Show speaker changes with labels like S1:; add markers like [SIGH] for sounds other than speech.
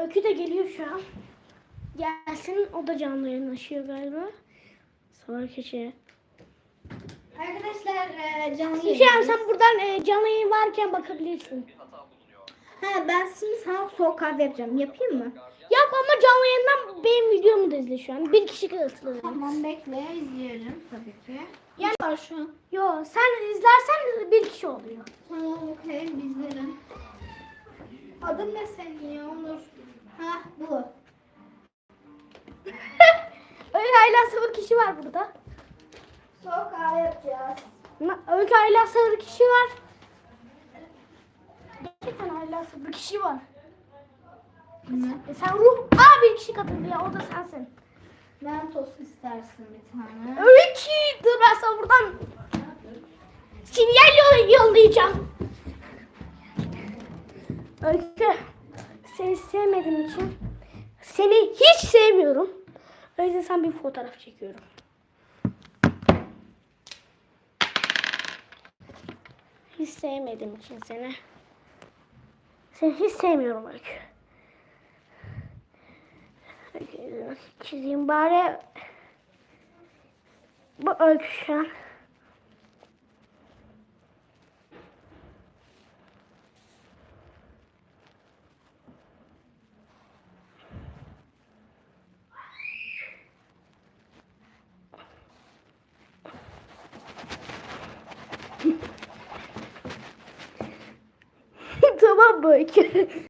S1: Öykü de geliyor şu an. Gelsin o da canlı yayın açıyor galiba. Sabah keçi.
S2: Arkadaşlar e, canlı
S1: Şey yani sen buradan e, canlı yayın varken bakabilirsin.
S2: Ha ben şimdi sana soğuk kahve yapacağım. Yapayım mı?
S1: Yap ama canlı yayından benim videomu da izle şu an. Bir kişi katılıyor.
S2: Tamam bekle izleyelim tabii ki.
S1: Yani-
S2: var şu an.
S1: Yo sen izlersen bir kişi oluyor.
S2: Tamam okey izlerim. Adın ne senin ya Onur? Ha bu. [LAUGHS]
S1: Öykü hala sıfır kişi var burada.
S2: Soğuk kahve yapacağız.
S1: Öykü hala sıfır kişi var. Gerçekten hala sıfır kişi var. E sen ruh... Aa bir kişi katıldı ya o da sensin.
S2: Mentos istersin bir tane.
S1: Öykü dur ben sana buradan sinyal yol- yollayacağım. [LAUGHS] Öykü seni sevmediğim için seni hiç sevmiyorum. O yüzden sen bir fotoğraf çekiyorum. Hiç sevmediğim için seni. Seni hiç sevmiyorum. Öykü, Çizeyim bari. Bu Öykü. Tamam mı?